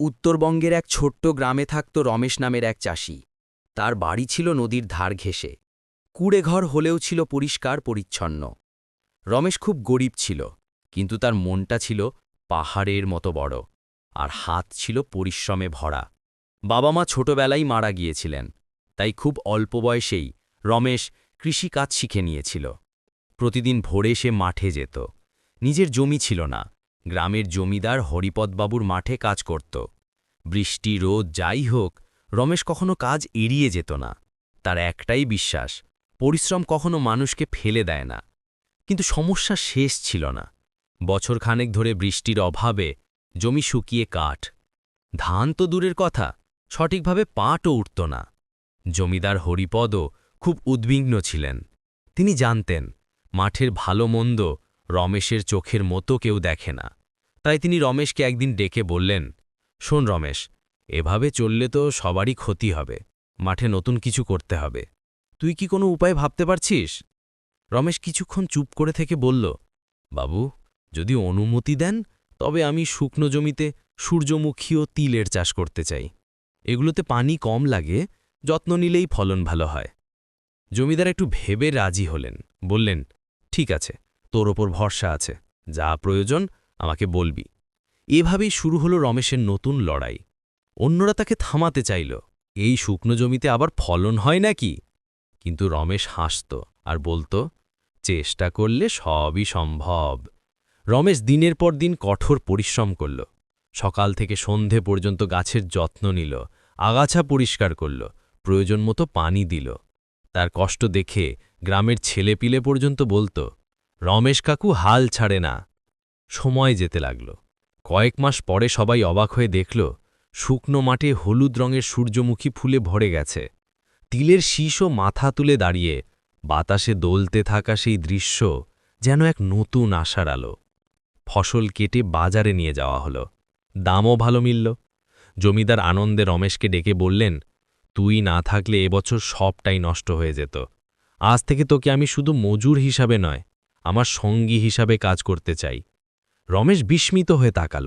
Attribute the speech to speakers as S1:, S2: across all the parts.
S1: উত্তরবঙ্গের এক ছোট্ট গ্রামে থাকত রমেশ নামের এক চাষি। তার বাড়ি ছিল নদীর ধার ঘেঁষে। কুড়ে ঘর হলেও ছিল পরিষ্কার পরিচ্ছন্ন। রমেশ খুব গরিব ছিল, কিন্তু তার মনটা ছিল পাহাড়ের মতো বড়, আর হাত ছিল পরিশ্রমে ভরা। বাবা মা ছোটবেলায় মারা গিয়েছিলেন, তাই খুব অল্প বয়সেই রমেশ কৃষিকাজ শিখে নিয়েছিল। প্রতিদিন ভোরে সে মাঠে যেত। নিজের জমি ছিল না গ্রামের জমিদার হরিপদবাবুর মাঠে কাজ করত। বৃষ্টি, রোদ, যাই হোক, রমেশ কখনো কাজ এড়িয়ে যেত না। তার একটাই বিশ্বাস, পরিশ্রম কখনো মানুষকে ফেলে দেয় না। কিন্তু সমস্যা শেষ ছিল না। বছরখানেক ধরে বৃষ্টির অভাবে জমি শুকিয়ে কাঠ। ধান তো দূরের কথা, সঠিকভাবে পাটও উঠত না। জমিদার হরিপদও খুব উদ্বিগ্ন ছিলেন। তিনি জানতেন, মাঠের ভালো মন্দ রমেশের চোখের মতো কেউ দেখে না। তাই তিনি রমেশকে একদিন ডেকে বললেন, শোন রমেশ, এভাবে চললে তো সবারই ক্ষতি হবে, মাঠে নতুন কিছু করতে হবে। তুই কি কোনো উপায় ভাবতে পারছিস? রমেশ কিছুক্ষণ চুপ করে থেকে বলল, বাবু, যদি অনুমতি দেন, তবে আমি শুকনো জমিতে সূর্যমুখী ও তিলের চাষ করতে চাই। এগুলোতে পানি কম লাগে, যত্ন নিলেই ফলন ভালো হয়। জমিদার একটু ভেবে রাজি হলেন, বললেন, ঠিক আছে তোর ওপর ভরসা আছে। যা প্রয়োজন, আমাকে বলবি। এভাবেই শুরু হলো রমেশের নতুন লড়াই। অন্যরা তাকে থামাতে চাইল। এই শুকনো জমিতে আবার ফলন হয় নাকি? কিন্তু রমেশ হাসত আর বলতো, চেষ্টা করলে সবই সম্ভব। রমেশ দিনের পর দিন কঠোর পরিশ্রম করল। সকাল থেকে সন্ধে পর্যন্ত গাছের যত্ন নিল, আগাছা পরিষ্কার করল, প্রয়োজন মতো পানি দিল। তার কষ্ট দেখে গ্রামের ছেলেপিলে পর্যন্ত বলতো রমেশ কাকু হাল ছাড়ে না। সময় যেতে লাগল। কয়েক মাস পরে সবাই অবাক হয়ে দেখল, শুকনো মাঠে হলুদ রঙের সূর্যমুখী ফুলে ভরে গেছে। তিলের শীষও মাথা তুলে দাঁড়িয়ে, বাতাসে দোলতে থাকা সেই দৃশ্য যেন এক নতুন আশার আলো। ফসল কেটে বাজারে নিয়ে যাওয়া হলো। দামও ভালো মিলল। জমিদার আনন্দে রমেশকে ডেকে বললেন, তুই না থাকলে এবছর সবটাই নষ্ট হয়ে যেত। আজ থেকে তোকে আমি শুধু মজুর হিসাবে নয় আমার সঙ্গী হিসাবে কাজ করতে চাই। রমেশ বিস্মিত হয়ে তাকাল।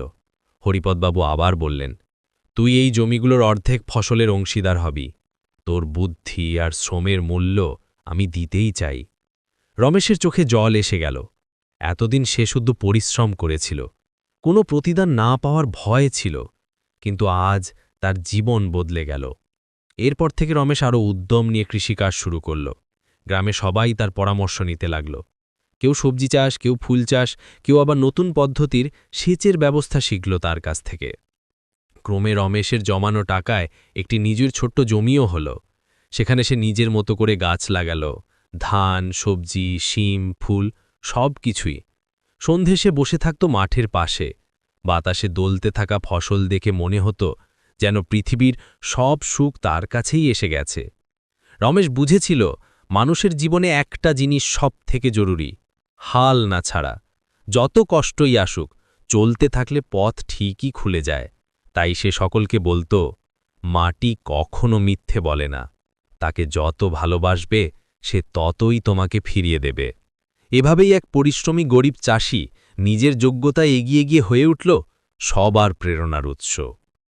S1: হরিপদবাবু আবার বললেন, তুই এই জমিগুলোর অর্ধেক ফসলের অংশীদার হবি। তোর বুদ্ধি আর শ্রমের মূল্য আমি দিতেই চাই। রমেশের চোখে জল এসে গেল। এতদিন সে শুধু পরিশ্রম করেছিল। কোনো প্রতিদান না পাওয়ার ভয় ছিল, কিন্তু আজ তার জীবন বদলে গেল। এরপর থেকে রমেশ আরও উদ্যম নিয়ে কৃষিকাজ শুরু করল। গ্রামে সবাই তার পরামর্শ নিতে লাগল। কেউ সবজি চাষ, কেউ ফুল চাষ, কেউ আবার নতুন পদ্ধতির সেচের ব্যবস্থা শিখল তার কাছ থেকে। ক্রমে রমেশের জমানো টাকায় একটি নিজের ছোট্ট জমিও হল। সেখানে সে নিজের মতো করে গাছ লাগাল। ধান, সবজি, শিম, ফুল, সব কিছুই। সন্ধে সে বসে থাকত মাঠের পাশে। বাতাসে দোলতে থাকা ফসল দেখে মনে হতো যেন পৃথিবীর সব সুখ তার কাছেই এসে গেছে। রমেশ বুঝেছিল মানুষের জীবনে একটা জিনিস সব থেকে জরুরি। হাল না ছাড়া। যত কষ্টই আসুক, চলতে থাকলে পথ ঠিকই খুলে যায়। তাই সে সকলকে বলতো, মাটি কখনো মিথ্যে বলে না। তাকে যত ভালোবাসবে, সে ততই তোমাকে ফিরিয়ে দেবে। এভাবেই এক পরিশ্রমী গরিব চাষি নিজের যোগ্যতায় এগিয়ে গিয়ে হয়ে উঠল সবার প্রেরণার উৎস।